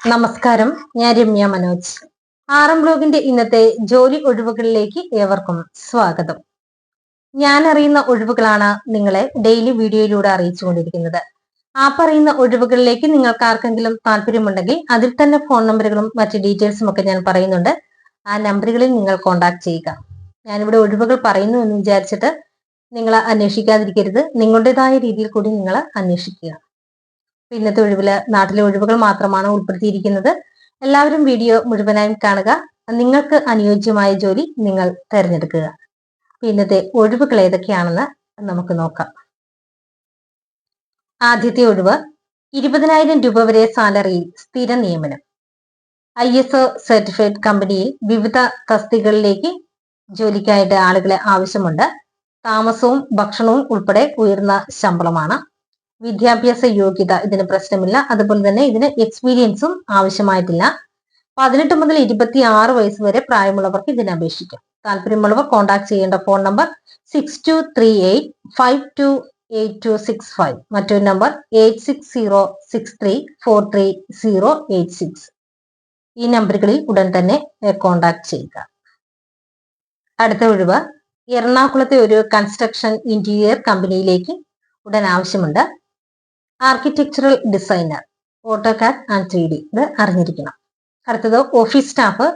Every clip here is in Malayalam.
നമസ്കാരം ഞാൻ രമ്യ മനോജ്. ആറം ബ്ലോഗിന്റെ ഇന്നത്തെ ജോലി ഒഴിവുകളിലേക്ക് ഏവർക്കും സ്വാഗതം. ഞാൻ അറിയുന്ന ഒഴിവുകളാണ് നിങ്ങളെ ഡെയിലി വീഡിയോയിലൂടെ അറിയിച്ചുകൊണ്ടിരിക്കുന്നത്. ആ പറയുന്ന ഒഴിവുകളിലേക്ക് നിങ്ങൾക്ക് ആർക്കെങ്കിലും താല്പര്യമുണ്ടെങ്കിൽ അതിൽ തന്നെ ഫോൺ നമ്പറുകളും മറ്റ് ഡീറ്റെയിൽസും ഒക്കെ ഞാൻ പറയുന്നുണ്ട്. ആ നമ്പറുകളിൽ നിങ്ങൾ കോൺടാക്ട് ചെയ്യുക. ഞാനിവിടെ ഒഴിവുകൾ പറയുന്നു എന്ന് വിചാരിച്ചിട്ട് നിങ്ങൾ അന്വേഷിക്കാതിരിക്കരുത്. നിങ്ങളുടേതായ രീതിയിൽ കൂടി നിങ്ങൾ അന്വേഷിക്കുക. ഇന്നത്തെ ഒഴിവിൽ നാട്ടിലെ ഒഴിവുകൾ മാത്രമാണ് ഉൾപ്പെടുത്തിയിരിക്കുന്നത്. എല്ലാവരും വീഡിയോ മുഴുവനായും കാണുക. നിങ്ങൾക്ക് അനുയോജ്യമായ ജോലി നിങ്ങൾ തിരഞ്ഞെടുക്കുക. ഇന്നത്തെ ഒഴിവുകൾ ഏതൊക്കെയാണെന്ന് നമുക്ക് നോക്കാം. ആദ്യത്തെ ഒഴിവ് ഇരുപതിനായിരം രൂപ വരെ സാലറിയിൽ സ്ഥിര നിയമനം. ഐ എസ് ഒ സർട്ടിഫൈഡ് കമ്പനിയിൽ വിവിധ തസ്തികളിലേക്ക് ജോലിക്കായിട്ട് ആളുകളെ ആവശ്യമുണ്ട്. താമസവും ഭക്ഷണവും ഉൾപ്പെടെ ഉയർന്ന ശമ്പളമാണ്. വിദ്യാഭ്യാസ യോഗ്യത ഇതിന് പ്രശ്നമില്ല. അതുപോലെ തന്നെ ഇതിന് എക്സ്പീരിയൻസും ആവശ്യമായിട്ടില്ല. പതിനെട്ട് മുതൽ ഇരുപത്തി ആറ് വയസ്സ് വരെ പ്രായമുള്ളവർക്ക് ഇതിനെ അപേക്ഷിക്കാം. താല്പര്യമുള്ളവർ കോൺടാക്ട് ചെയ്യേണ്ട phone number six two three eight five two eight two six five മറ്റൊരു number eight six zero six three four three zero eight six ഈ നമ്പറുകളിൽ ഉടൻ തന്നെ കോൺടാക്ട് ചെയ്യുക. അടുത്ത ഒഴിവ്. എറണാകുളത്തെ ഒരു കൺസ്ട്രക്ഷൻ ഇന്റീരിയർ കമ്പനിയിലേക്ക് ഉടൻ ആവശ്യമുണ്ട്. Architectural designer AutoCAD and three D ഇത് അറിഞ്ഞിരിക്കണം. അടുത്തത് ഓഫീസ് സ്റ്റാഫ്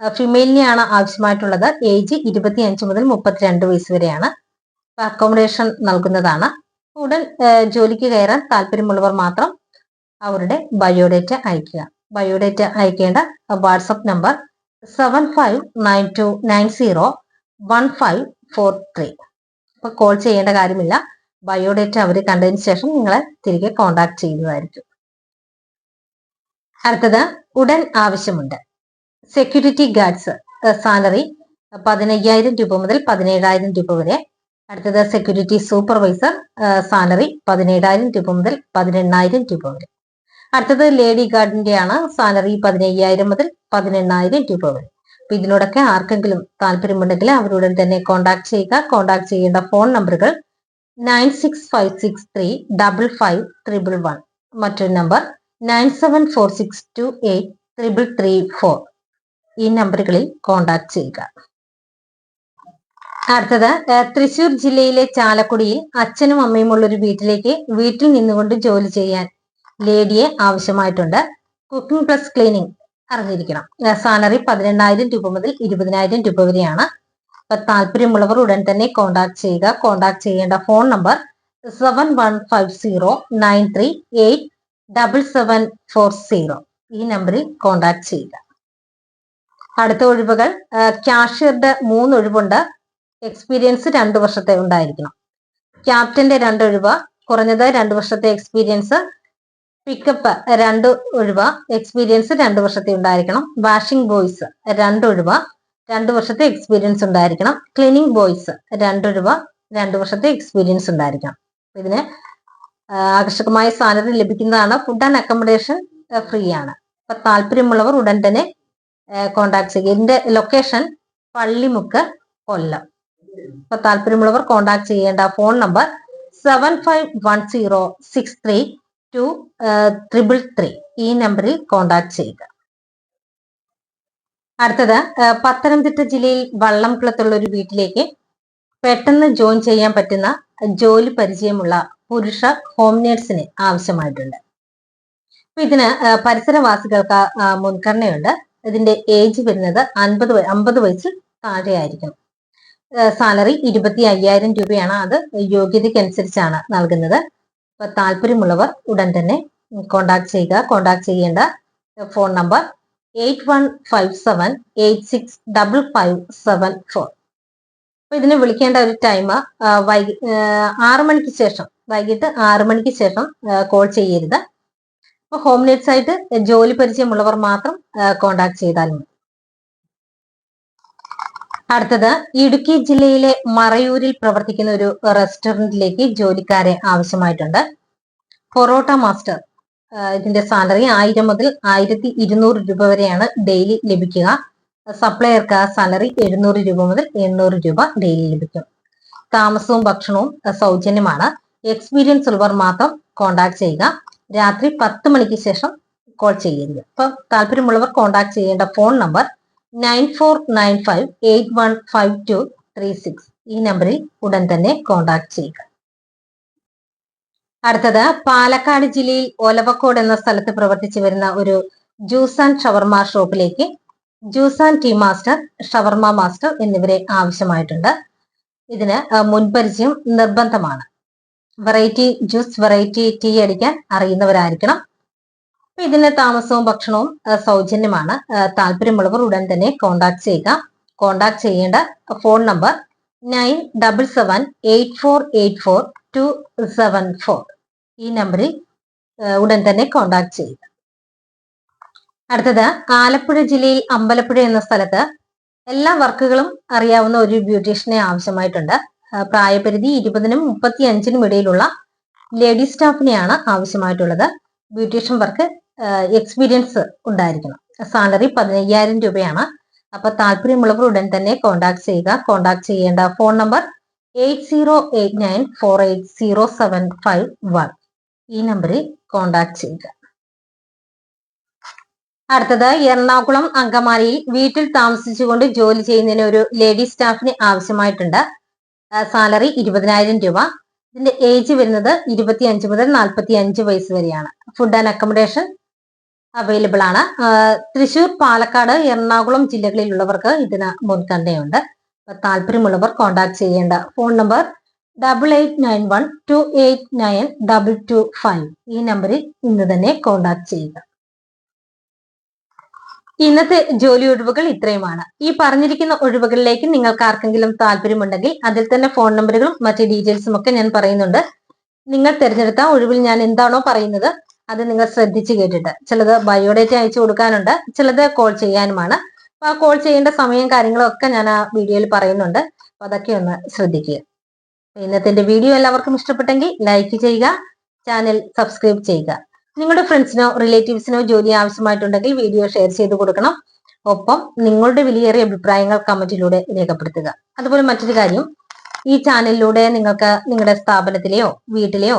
ഫിമെയിലിനെയാണ് ആവശ്യമായിട്ടുള്ളത്. ഏജ് ഇരുപത്തി അഞ്ച് മുതൽ മുപ്പത്തിരണ്ട് വയസ്സ് വരെയാണ്. അക്കോമഡേഷൻ നൽകുന്നതാണ്. ഉടൻ ജോലിക്ക് കയറാൻ താല്പര്യമുള്ളവർ മാത്രം അവരുടെ ബയോഡേറ്റ അയക്കുക ബയോഡേറ്റ അയക്കേണ്ട WhatsApp number seven five nine two nine zero one five four three അപ്പൊ കോൾ ചെയ്യേണ്ട കാര്യമില്ല. ബയോഡേറ്റ അവർ കണ്ടതിന് ശേഷം നിങ്ങളെ തിരികെ കോണ്ടാക്ട് ചെയ്യുന്നതായിരിക്കും. അടുത്തത് ഉടൻ ആവശ്യമുണ്ട്. സെക്യൂരിറ്റി ഗാർഡ്സ് സാലറി പതിനയ്യായിരം രൂപ മുതൽ പതിനേഴായിരം രൂപ വരെ. അടുത്തത് സെക്യൂരിറ്റി സൂപ്പർവൈസർ സാലറി പതിനേഴായിരം രൂപ മുതൽ പതിനെണ്ണായിരം രൂപ വരെ. അടുത്തത് ലേഡി ഗാർഡിന്റെ ആണ് സാലറി പതിനയ്യായിരം മുതൽ പതിനെണ്ണായിരം രൂപ വരെ. അപ്പൊ ഇതിനോടൊക്കെ ആർക്കെങ്കിലും താല്പര്യമുണ്ടെങ്കിൽ അവരുടൻ തന്നെ കോൺടാക്ട് ചെയ്യുക. കോൺടാക്ട് ചെയ്യേണ്ട ഫോൺ നമ്പറുകൾ nine six five six three double five triple one. മറ്റൊരു number nine seven four six two eight triple three four. ഈ നമ്പറുകളിൽ കോൺടാക്ട് ചെയ്യുക. അടുത്തത് തൃശൂർ ജില്ലയിലെ ചാലക്കുടിയിൽ അച്ഛനും അമ്മയും ഉള്ള ഒരു വീട്ടിലേക്ക് വീട്ടിൽ നിന്നുകൊണ്ട് ജോലി ചെയ്യാൻ ലേഡിയെ ആവശ്യമായിട്ടുണ്ട്. കുക്കിംഗ് പ്ലസ് ക്ലീനിങ് അറിഞ്ഞിരിക്കണം. സാലറി പതിനെണ്ണായിരം രൂപ മുതൽ ഇരുപതിനായിരം രൂപ വരെയാണ്. താല്പര്യമുള്ളവർ ഉടൻ തന്നെ കോൺടാക്ട് ചെയ്യുക. കോൺടാക്ട് ചെയ്യേണ്ട phone number seven one five zero nine three eight double seven four zero ഈ നമ്പറിൽ കോൺടാക്ട് ചെയ്യുക. അടുത്ത ഒഴിവുകൾ ക്യാഷ്യറുടെ മൂന്ന് ഒഴിവുണ്ട്. എക്സ്പീരിയൻസ് രണ്ട് വർഷത്തെ ഉണ്ടായിരിക്കണം. ക്യാപ്റ്റന്റെ രണ്ട് ഒഴിവ് കുറഞ്ഞത് രണ്ട് വർഷത്തെ എക്സ്പീരിയൻസ് പിക്കപ്പ് രണ്ട് ഒഴിവ് എക്സ്പീരിയൻസ് രണ്ട് വർഷത്തെ ഉണ്ടായിരിക്കണം. വാഷിംഗ് ബോയ്സ് രണ്ട് ഒഴിവ് രണ്ട് വർഷത്തെ എക്സ്പീരിയൻസ് ഉണ്ടായിരിക്കണം. ക്ലീനിങ് ബോയ്സ് രണ്ട് രൂപ രണ്ട് വർഷത്തെ എക്സ്പീരിയൻസ് ഉണ്ടായിരിക്കണം. ഇതിന് ആകർഷകമായ സാലറി ലഭിക്കുന്നതാണ്. ഫുഡ് ആൻഡ് അക്കോമഡേഷൻ ഫ്രീ ആണ്. അപ്പൊ താല്പര്യമുള്ളവർ ഉടൻ തന്നെ കോണ്ടാക്ട് ചെയ്യുക. ഇതിന്റെ ലൊക്കേഷൻ പള്ളിമുക്ക് കൊല്ലം. അപ്പൊ താല്പര്യമുള്ളവർ കോണ്ടാക്ട് ചെയ്യേണ്ട phone number seven five one zero six three two triple three ഈ നമ്പറിൽ കോണ്ടാക്ട് ചെയ്യുക. അടുത്തത് പത്തനംതിട്ട ജില്ലയിൽ വള്ളംകുളത്തുള്ള ഒരു വീട്ടിലേക്ക് പെട്ടെന്ന് ജോയിൻ ചെയ്യാൻ പറ്റുന്ന ജോലി പരിചയമുള്ള പുരുഷ ഹോം നേഴ്സിന് ആവശ്യമായിട്ടുണ്ട്. ഇതിന് പരിസരവാസികൾക്ക് മുൻഗണനയുണ്ട്. ഇതിന്റെ ഏജ് വരുന്നത് അൻപത് അമ്പത് വയസ്സിൽ ആയിരിക്കണം. സാലറി ഇരുപത്തി അയ്യായിരം രൂപയാണ്. അത് യോഗ്യതയ്ക്കനുസരിച്ചാണ് നൽകുന്നത്. അപ്പൊ താല്പര്യമുള്ളവർ ഉടൻ തന്നെ കോണ്ടാക്ട് ചെയ്യുക. കോണ്ടാക്ട് ചെയ്യേണ്ട phone number eight one five seven eight six double five seven four അപ്പൊ ഇതിനെ വിളിക്കേണ്ട ഒരു ടൈം വൈകി ആറു മണിക്ക് ശേഷം വൈകിട്ട് ആറു മണിക്ക് ശേഷം കോൾ ചെയ്യരുത്. അപ്പൊ ഹോം നേഴ്സ് ആയിട്ട് ജോലി പരിചയമുള്ളവർ മാത്രം കോണ്ടാക്ട് ചെയ്താൽ മതി. അടുത്തത് ഇടുക്കി ജില്ലയിലെ മറയൂരിൽ പ്രവർത്തിക്കുന്ന ഒരു റെസ്റ്റോറന്റിലേക്ക് ജോലിക്കാരെ ആവശ്യമായിട്ടുണ്ട്. പൊറോട്ട മാസ്റ്റർ ഇതിന്റെ സാലറി ആയിരം മുതൽ ആയിരത്തി ഇരുന്നൂറ് രൂപ വരെയാണ് ഡെയിലി ലഭിക്കുക. സപ്ലയർക്ക് സാലറി എഴുന്നൂറ് രൂപ മുതൽ എണ്ണൂറ് രൂപ ഡെയിലി ലഭിക്കും. താമസവും ഭക്ഷണവും സൗജന്യമാണ്. എക്സ്പീരിയൻസ് ഉള്ളവർ മാത്രം കോണ്ടാക്ട് ചെയ്യുക. രാത്രി പത്ത് മണിക്ക് ശേഷം കോൾ ചെയ്യരുത്. അപ്പൊ താല്പര്യമുള്ളവർ കോൺടാക്ട് ചെയ്യേണ്ട phone number nine four nine five eight one five two three six ഈ നമ്പറിൽ ഉടൻ തന്നെ കോൺടാക്ട് ചെയ്യുക. അടുത്തത് പാലക്കാട് ജില്ലയിൽ ഒലവക്കോട് എന്ന സ്ഥലത്ത് പ്രവർത്തിച്ചു വരുന്ന ഒരു ജ്യൂസ് ആൻഡ് ഷവർമ ഷോപ്പിലേക്ക് juice and tea master shawarma master എന്നിവരെ ആവശ്യമായിട്ടുണ്ട്. ഇതിന് മുൻപരിചയം നിർബന്ധമാണ്. വെറൈറ്റി ജ്യൂസ് വെറൈറ്റി ടീ അടിക്കാൻ അറിയുന്നവരായിരിക്കണം. അപ്പൊ ഇതിന് താമസവും ഭക്ഷണവും സൗജന്യമാണ്. താല്പര്യമുള്ളവർ ഉടൻ തന്നെ കോണ്ടാക്ട് ചെയ്യുക. കോണ്ടാക്ട് ചെയ്യേണ്ട phone number nine double seven eight four eight four two seven four ഈ നമ്പറിൽ ഉടൻ തന്നെ കോണ്ടാക്ട് ചെയ്യുക. അടുത്തത് ആലപ്പുഴ ജില്ലയിൽ അമ്പലപ്പുഴ എന്ന സ്ഥലത്ത് എല്ലാ വർക്കുകളും അറിയാവുന്ന ഒരു ബ്യൂട്ടീഷ്യനെ ആവശ്യമായിട്ടുണ്ട്. പ്രായപരിധി ഇരുപതിനും മുപ്പത്തി അഞ്ചിനും ഇടയിലുള്ള ലേഡി സ്റ്റാഫിനെയാണ് ആവശ്യമായിട്ടുള്ളത്. ബ്യൂട്ടീഷ്യൻ വർക്ക് എക്സ്പീരിയൻസ് ഉണ്ടായിരിക്കണം. സാലറി പതിനയ്യായിരം രൂപയാണ്. അപ്പൊ താല്പര്യമുള്ളവർ ഉടൻ തന്നെ കോണ്ടാക്ട് ചെയ്യുക. കോണ്ടാക്ട് ചെയ്യേണ്ട phone number eight zero eight nine four eight zero seven five one ഈ നമ്പറിൽ കോണ്ടാക്ട് ചെയ്യുക. അടുത്തത് എറണാകുളം അങ്കമാലിയിൽ വീട്ടിൽ താമസിച്ചുകൊണ്ട് ജോലി ചെയ്യുന്നതിന് ഒരു ലേഡി സ്റ്റാഫിന് ആവശ്യമായിട്ടുണ്ട്. സാലറി ഇരുപതിനായിരം രൂപ. ഇതിന്റെ ഏജ് വരുന്നത് ഇരുപത്തി അഞ്ച് മുതൽ നാൽപ്പത്തി അഞ്ച് വയസ്സ് വരെയാണ്. ഫുഡ് ആൻഡ് അക്കോമഡേഷൻ അവൈലബിൾ ആണ്. തൃശൂർ പാലക്കാട് എറണാകുളം ജില്ലകളിലുള്ളവർക്ക് ഇതിന് മുൻഗണനയുണ്ട് താല്പര്യമുള്ളവർ കോൺടാക്ട് ചെയ്യേണ്ട phone number double eight nine one two eight nine double two five ഈ നമ്പറിൽ ഇന്ന് തന്നെ കോൺടാക്ട് ചെയ്യുക. ഇന്നത്തെ ജോലി ഒഴിവുകൾ ഇത്രയുമാണ്. ഈ പറഞ്ഞിരിക്കുന്ന ഒഴിവുകളിലേക്ക് നിങ്ങൾക്ക് ആർക്കെങ്കിലും താല്പര്യമുണ്ടെങ്കിൽ അതിൽ തന്നെ ഫോൺ നമ്പറുകളും മറ്റു ഡീറ്റെയിൽസും ഒക്കെ ഞാൻ പറയുന്നുണ്ട്. നിങ്ങൾ തിരഞ്ഞെടുത്ത ഒഴിവിൽ ഞാൻ എന്താണോ പറയുന്നത് അത് നിങ്ങൾ ശ്രദ്ധിച്ചു കേട്ടിട്ട്. ചിലത് ബയോഡേറ്റ അയച്ചു കൊടുക്കാനുണ്ട് ചിലത് കോൾ ചെയ്യാനുമാണ്. അപ്പൊ ആ കോൾ ചെയ്യേണ്ട സമയം കാര്യങ്ങളൊക്കെ ഞാൻ ആ വീഡിയോയിൽ പറയുന്നുണ്ട്. അപ്പൊ അതൊക്കെ ഒന്ന് ശ്രദ്ധിക്കുക. ഇന്നത്തെ വീഡിയോ എല്ലാവർക്കും ഇഷ്ടപ്പെട്ടെങ്കിൽ ലൈക്ക് ചെയ്യുക ചാനൽ സബ്സ്ക്രൈബ് ചെയ്യുക. നിങ്ങളുടെ ഫ്രണ്ട്സിനോ റിലേറ്റീവ്സിനോ ജോലി ആവശ്യമായിട്ടുണ്ടെങ്കിൽ വീഡിയോ ഷെയർ ചെയ്ത് കൊടുക്കണം. ഒപ്പം നിങ്ങളുടെ വിലയേറിയ അഭിപ്രായങ്ങൾ കമന്റിലൂടെ രേഖപ്പെടുത്തുക. അതുപോലെ മറ്റൊരു കാര്യം ഈ ചാനലിലൂടെ നിങ്ങൾക്ക് നിങ്ങളുടെ സ്ഥാപനത്തിലെയോ വീട്ടിലെയോ